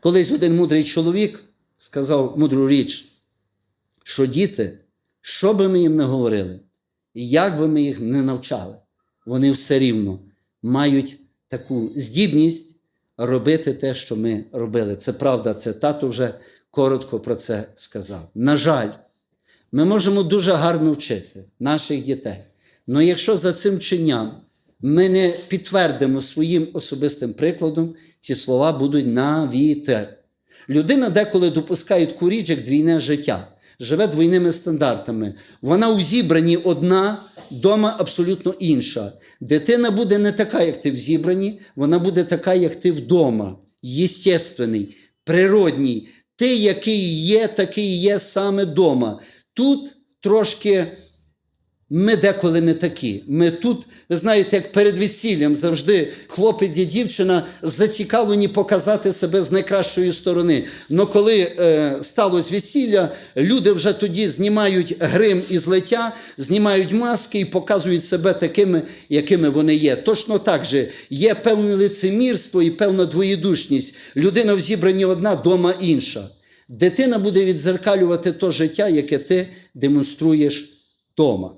Колись один мудрий чоловік сказав мудру річ, що діти, що би ми їм не говорили, і як би ми їх не навчали, вони все рівно мають таку здібність робити те, що ми робили. Це правда, це тато вже коротко про це сказав. На жаль, ми можемо дуже гарно вчити наших дітей. Але якщо за цим чинням ми не підтвердимо своїм особистим прикладом, ці слова будуть на вітер. Людина деколи допускає таку річ, як двійне життя, живе двойними стандартами. Вона у зібранні одна, дома абсолютно інша. Дитина буде не така, як ти в зібранні, вона буде така, як ти вдома. Єстественний, природній. Ти, який є, такий є саме вдома. Тут трошки ми деколи не такі. Ми тут, ви знаєте, як перед весіллям завжди хлопець і дівчина зацікавлені показати себе з найкращої сторони. Но коли е, сталося весілля, люди вже тоді знімають грим із лиття, знімають маски і показують себе такими, якими вони є. Точно так же є певне лицемірство і певна двоєдушність. Людина в зібранні одна, дома інша. Дитина буде відзеркалювати то життя, яке ти демонструєш вдома.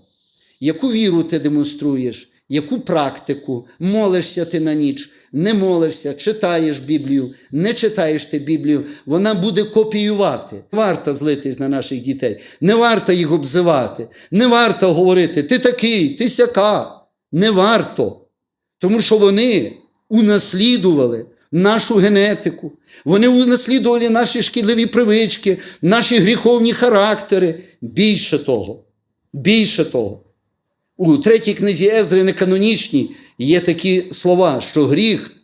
Яку віру ти демонструєш, яку практику, молишся ти на ніч, не молишся, читаєш Біблію, не читаєш ти Біблію, вона буде копіювати. Не варто злитись на наших дітей, не варто їх обзивати, не варто говорити, ти такий, ти сяка. Не варто. Тому що вони унаслідували нашу генетику, вони унаслідували наші шкідливі привички, наші гріховні характери. Більше того, більше того. У третій книзі Ездри неканонічній є такі слова, що гріх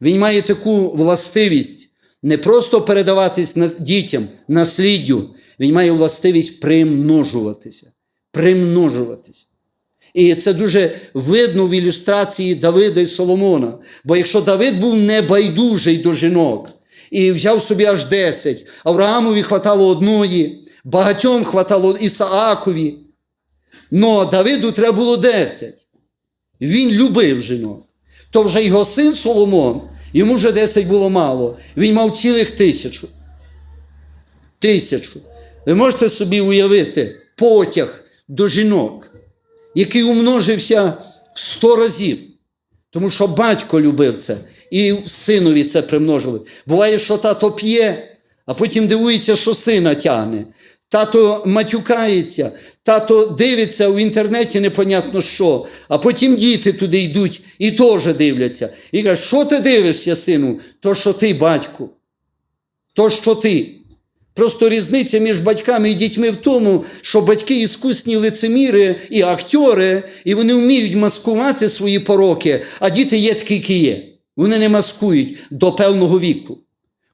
він має таку властивість не просто передаватись дітям, насліддю, він має властивість примножуватися. Примножуватися. І це дуже видно в ілюстрації Давида і Соломона. Бо якщо Давид був небайдужий до жінок і взяв собі аж 10, Авраамові хватало одної, багатьом хватало Ісаакові, Но Давиду треба було 10. Він любив жінок. То вже його син Соломон, йому вже 10 було мало. Він мав цілих тисячу. Тисячу. Ви можете собі уявити потяг до жінок, який умножився в 100 разів. Тому що батько любив це, і синові це примножили. Буває, що тато п'є, а потім дивується, що сина тягне. Тато матюкається, тато дивиться в інтернеті непонятно що, а потім діти туди йдуть і теж дивляться. І кажуть, що ти дивишся, сину? То, що ти, батьку. То, що ти. Просто різниця між батьками і дітьми в тому, що батьки іскусні лицеміри і актори, і вони вміють маскувати свої пороки, а діти є такі, які є. Вони не маскують до певного віку.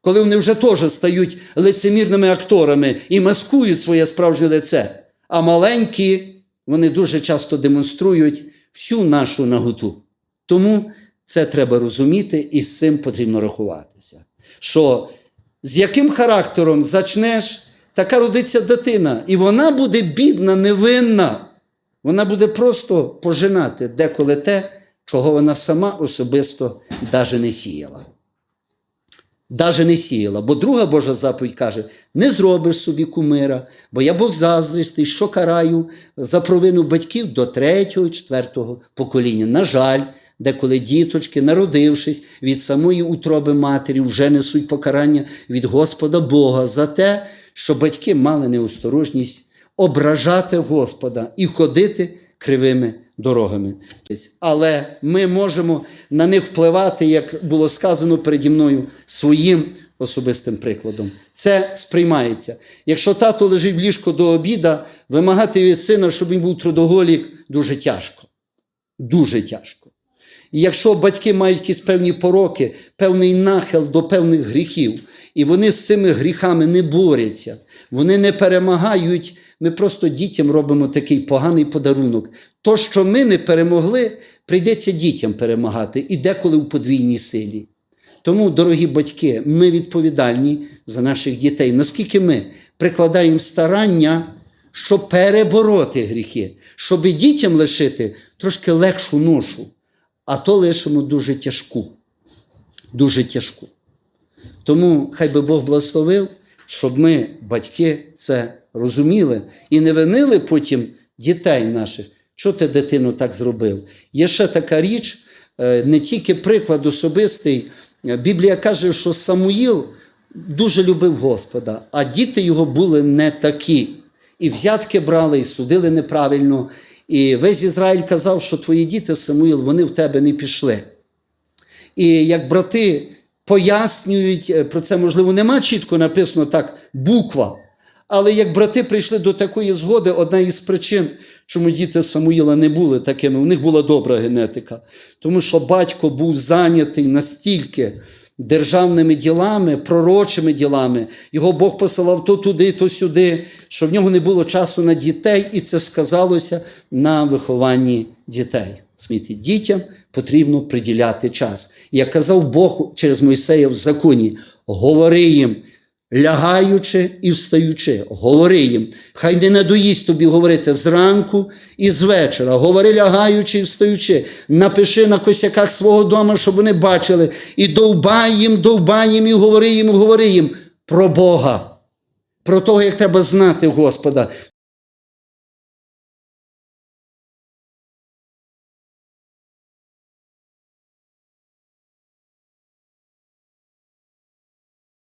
Коли вони вже теж стають лицемірними акторами і маскують своє справжнє лице. А маленькі, вони дуже часто демонструють всю нашу наготу. Тому це треба розуміти і з цим потрібно рахуватися. Що з яким характером зачнеш, така родиться дитина. І вона буде бідна, невинна. Вона буде просто пожинати деколи те, чого вона сама особисто навіть не сіяла. Даже не сіяла. Бо друга Божа заповідь каже: не зробиш собі кумира, бо я Бог заздрістий, що караю за провину батьків до третього, четвертого покоління. На жаль, деколи діточки, народившись від самої утроби матері, вже несуть покарання від Господа Бога за те, що батьки мали неосторожність ображати Господа і ходити кривими дорогами. Але ми можемо на них впливати, як було сказано переді мною, своїм особистим прикладом. Це сприймається. Якщо тато лежить в ліжку до обіда, вимагати від сина, щоб він був трудоголік, дуже тяжко. Дуже тяжко. І якщо батьки мають якісь певні пороки, певний нахил до певних гріхів, і вони з цими гріхами не борються, вони не перемагають, ми просто дітям робимо такий поганий подарунок. То, що ми не перемогли, прийдеться дітям перемагати і деколи в подвійній силі. Тому, дорогі батьки, ми відповідальні за наших дітей, наскільки ми прикладаємо старання, щоб перебороти гріхи, щоб дітям лишити трошки легшу ношу, а то лишимо дуже тяжку. Дуже тяжку. Тому хай би Бог благословив, щоб ми, батьки, це розуміли і не винили потім дітей наших. Що ти дитину так зробив? Є ще така річ, е, не тільки приклад особистий. Біблія каже, що Самуїл дуже любив Господа, а діти його були не такі. І взятки брали, і судили неправильно. І весь Ізраїль казав, що твої діти, Самуїл, вони в тебе не пішли. І як брати пояснюють, е, про це можливо нема чітко написано так, буква. Але як брати прийшли до такої згоди, одна із причин, чому діти Самуїла не були такими, у них була добра генетика. Тому що батько був зайнятий настільки державними ділами, пророчими ділами. Його Бог посилав то туди, то сюди, що в нього не було часу на дітей, і це сказалося на вихованні дітей. Сміти дітям потрібно приділяти час. Як казав Бог через Мойсея в законі, говори їм, лягаючи і встаючи, говори їм. Хай не надоїсть тобі говорити зранку і з вечора. Говори лягаючи і встаючи. Напиши на косяках свого дома, щоб вони бачили. І довбай їм, довбай їм, і говори їм, говори їм про Бога. Про того, як треба знати Господа.